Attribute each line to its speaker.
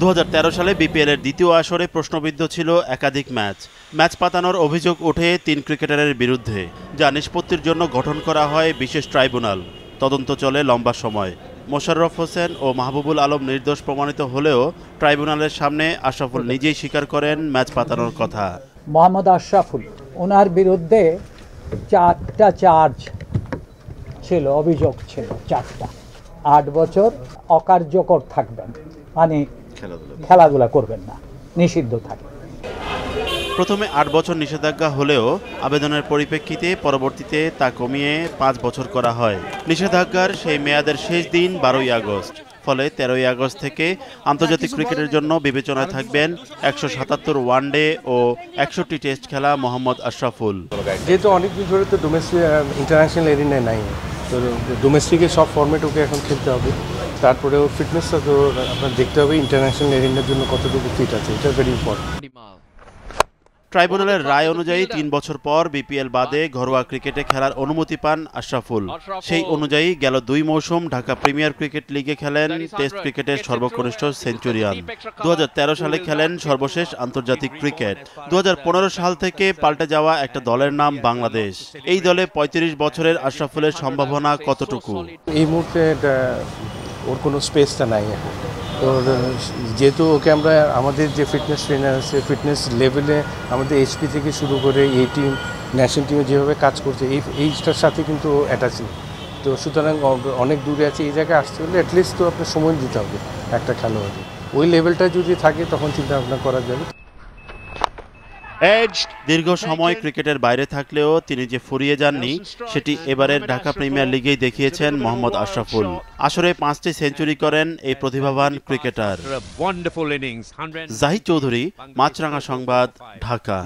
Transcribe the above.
Speaker 1: দু হাজার তেরো সালে বিপিএল এর দ্বিতীয় আসরে প্রশ্নবিদ্ধ ছিল একাধিক ম্যাচ। ম্যাচ পাতানোর অভিযোগ ওঠে তিন ক্রিকেটারের বিরুদ্ধে, যা নিষ্পত্তির জন্য গঠন করা হয় বিশেষ ট্রাইব্যুনাল। তদন্ত চলে লম্বা সময়। মোশাররফ হোসেন ও মাহবুবুল আলম নির্দোষ প্রমাণিত হলেও ট্রাইব্যুনালের সামনে আশরাফুল নিজেই স্বীকার করেন ম্যাচ পাতানোর কথা।
Speaker 2: মোহাম্মদ আশরাফুল ওনার বিরুদ্ধে চারটা চার্জ ছিল, অভিযোগ ছিল চারটা। আট বছর অকার্যকর থাকবেন। মানে খেলাধুলা করবেন। না নিষিদ্ধ থাকবেন
Speaker 1: প্রথমে আট বছর নিষেধাজ্ঞা হলেও আবেদনের পরিপ্রেক্ষিতে পরবর্তীতে তা কমিয়ে পাঁচ বছর করা হয়। নিষেধাজ্ঞার সেই মেয়াদের শেষ দিন বারোই আগস্ট ফলে তেরোই আগস্ট থেকে আন্তর্জাতিক ক্রিকেটের জন্য বিবেচনায় থাকবেন একশো সাতাত্তর ওয়ানডে ও একষট্টি টেস্ট খেলা মোহাম্মদ আশরাফুল।
Speaker 3: যেহেতু অনেকদিন ধরে তো ডোমেস্টিক ইন্টারন্যাশনাল এরিনায় নাই তো ডোমেস্টিকের সব ফর্মেট ওকে এখন খেলতে হবে। তারপরে ওর ফিটনেসটা তো আপনার দেখতে হবে ইন্টারন্যাশনাল এরিনার জন্য কতটুকু ফিট আছে, এটা ভেরি ইম্পর্টেন্ট
Speaker 1: ট্রাইব্যুনালের রায় অনুযায়ী তিন বছর পর বিপিএল বাদে ঘরোয়া ক্রিকেটে খেলার অনুমতি পান আশরাফুল। সেই অনুযায়ী গেল দুই মৌসুম ঢাকা প্রিমিয়ার ক্রিকেট লিগে খেলেন টেস্ট ক্রিকেটের সর্বকনিষ্ঠ সেঞ্চুরিয়ান। দু হাজার তেরো সালে খেলেন সর্বশেষ আন্তর্জাতিক ক্রিকেট। দুহাজার পনেরো সাল থেকে পাল্টে যাওয়া একটা দলের নাম বাংলাদেশ। এই দলে ৩৫ বছরের আশরাফুলের সম্ভাবনা কতটুকু?
Speaker 3: এই মুহূর্তে ওর কোনো স্পেসটা নাই এখন। তো যেহেতু ওকে আমরা আমাদের যে ফিটনেস ট্রেনার আছে ফিটনেস লেভেলে আমাদের এইচপি থেকে শুরু করে এই টিম ন্যাশনাল টিমে যেভাবে কাজ করছে, এই, এইটার সাথে কিন্তু অ্যাটাচ তো সুতরাং অনেক দূরে আছে, এই জায়গায় আসতে হলে অ্যাটলিস্ট তো আপনার সময় দিতে হবে একটা খেলোয়াড়কে। ওই লেভেলটা যদি থাকে, তখন চিন্তা ভাবনা করা যাবে।
Speaker 1: দীর্ঘ সময় ক্রিকেটের বাইরে থাকলেও তিনি যে ফুরিয়ে যাননি সেটি এবারের ঢাকা প্রিমিয়ার লিগেই দেখিয়েছেন মোহাম্মদ আশরাফুল। আসরে পাঁচটি সেঞ্চুরি করেন এই প্রতিভাবান cricketer.
Speaker 4: Wonderful innings. 100
Speaker 1: Zahid Chowdhury Maasranga সংবাদ ঢাকা।